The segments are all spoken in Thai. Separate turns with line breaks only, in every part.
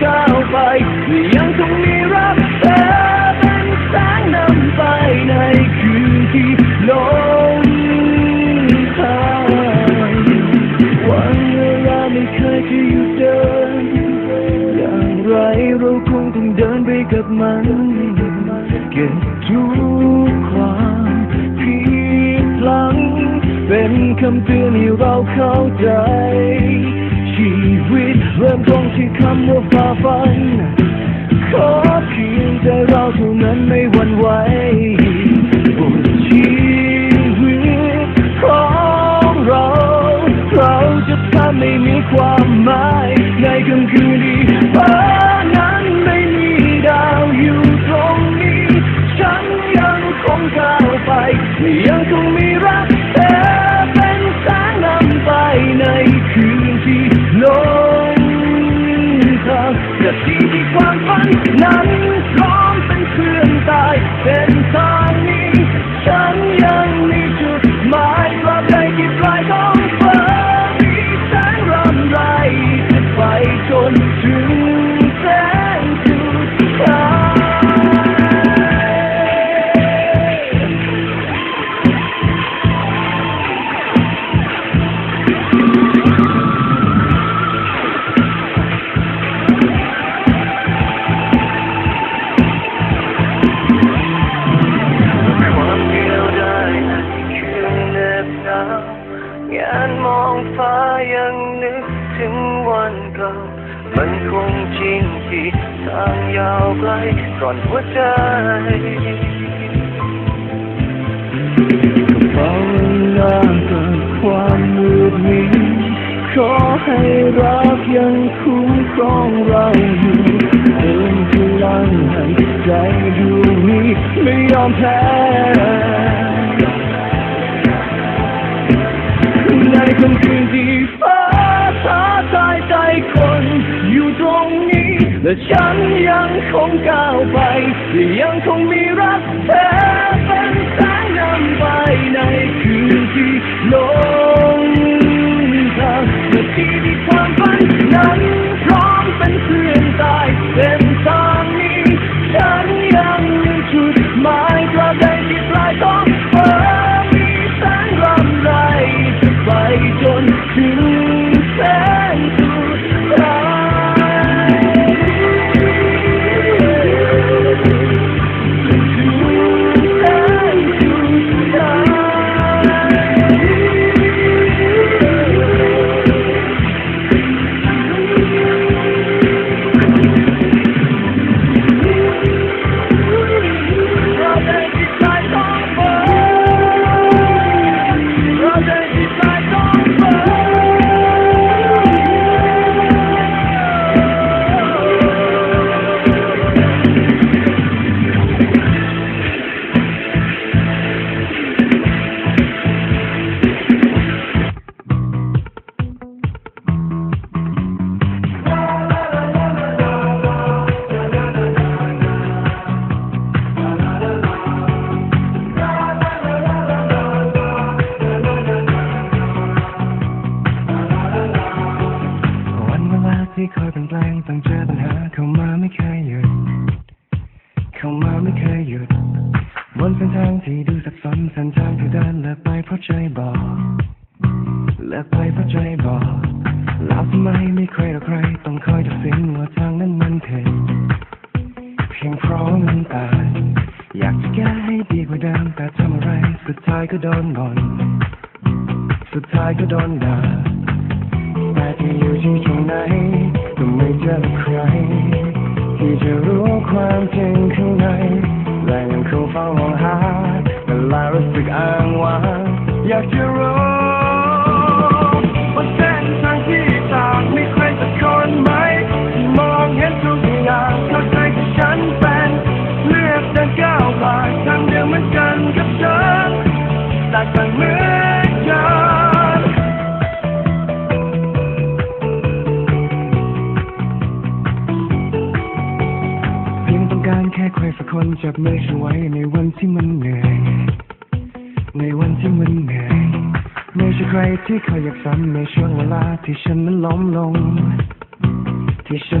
God. เริ่มตรงที่คำว่าฝ่าฟัน ขอเพียงใจเราเท่านั้นไม่หวั่นไหว Jesus, one fun. รักยังคุ้มครองเราอยู่เติมพลังให้ใจอยู่นี้ไม่ยอมแพ้ในค่ำคืนที่ฟ้าท้าทายใจคนอยู่ตรงนี้ และฉันยังคงก้าวไปยังคงมีรักเธอเป็นแสงนำไปในคืนที่โล
ก งคอยตัดสินว่าทางนั้นมันเถิดเพียงเพราะมันตาย อยากจะแก้ให้ดีกว่าเดิมแต่ทำอะไร สุดท้ายก็โดนบ่นสุดท้ายก็โดนด่าแต่ที่อยู่ที่ตรงไหนก็ไม่เจอใคร ที่จะรู้ความจริงข้างในและยังคงเฝ้ามองหาเวลารู้สึกอ้างว้างอยากจะรู้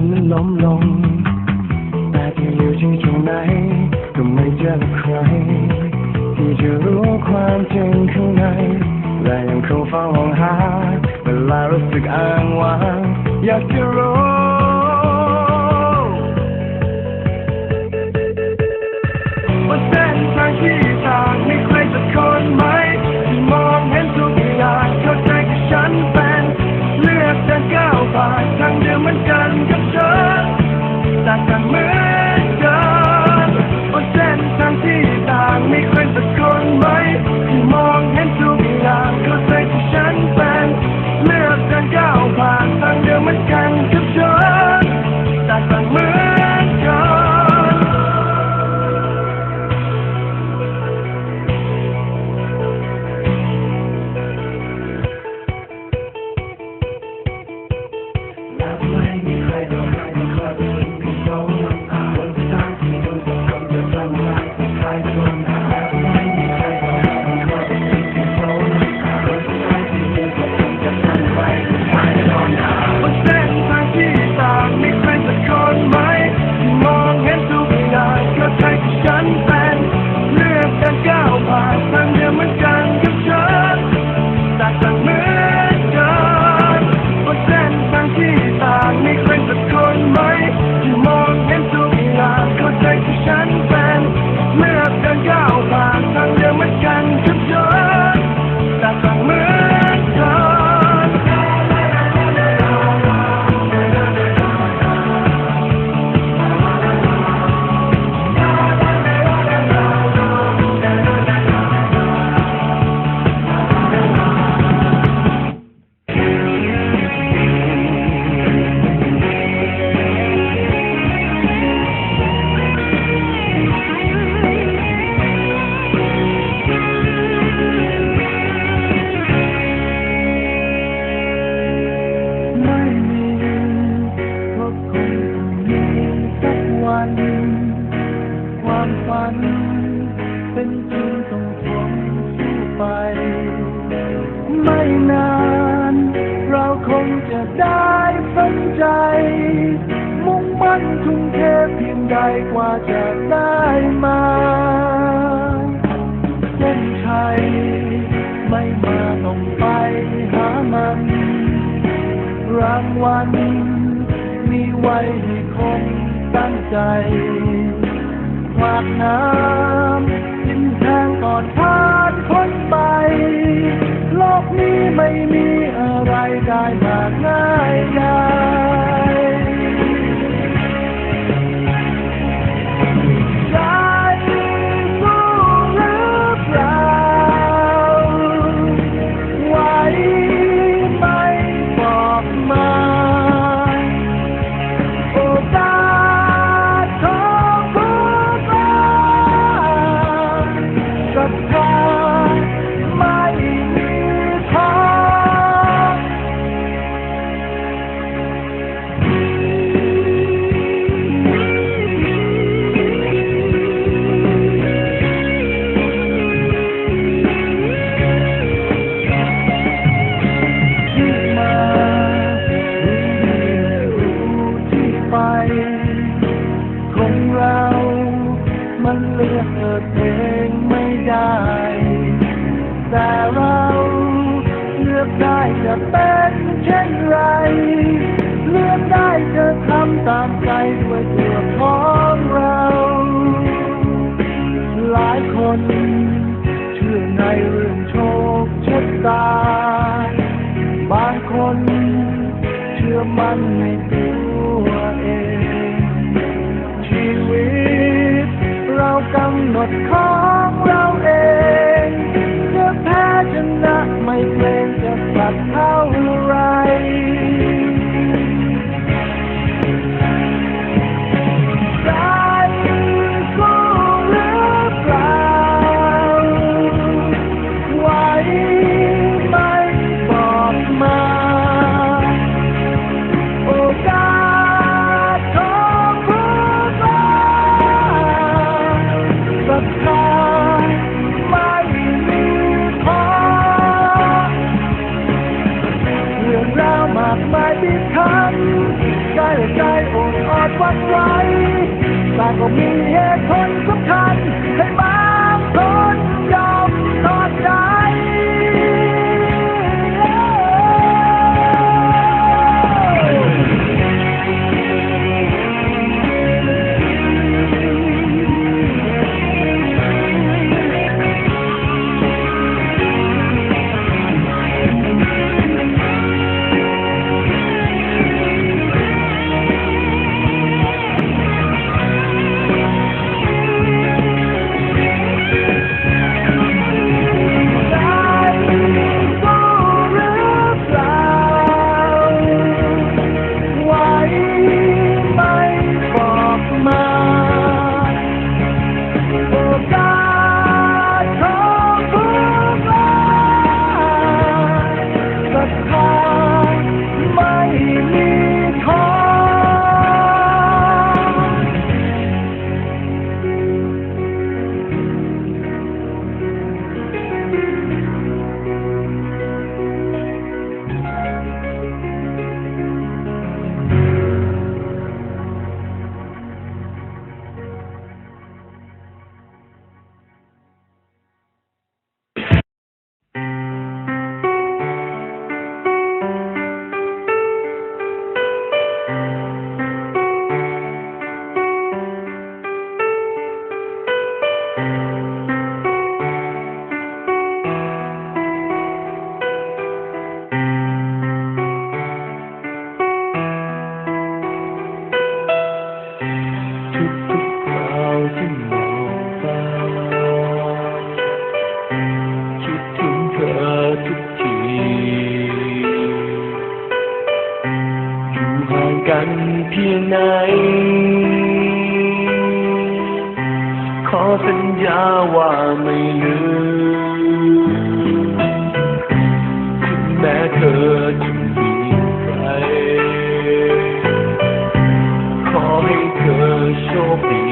ฉันนั้นล้มลง แต่เธออยู่ที่ตรงไหนก็ไม่เจอใคร ที่จะรู้ความจริงข้างในและยังคงเฝ้ามองหาเวลารู้สึกอ้างว้างอยากจะรู้
ว่าเส้นทางที่ กว่าจะ
ได้มาเส้น
ชัยไม่มาต้องไปหามัน รางวัลมีไว้ให้คงตั้งใจวากน้ำกินแทงก่อนทานคนไป โลกนี้ไม่มีอะไรได้มาง่ายดาย ญาว่าไม่ลืมแม้เธอจะมีใคร ขอให้เธอโชคดี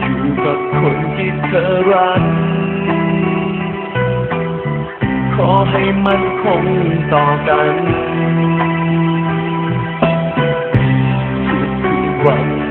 อยู่กับคนที่เธอรัก ขอให้มันคงต่อกันทุกวัน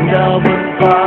down the far.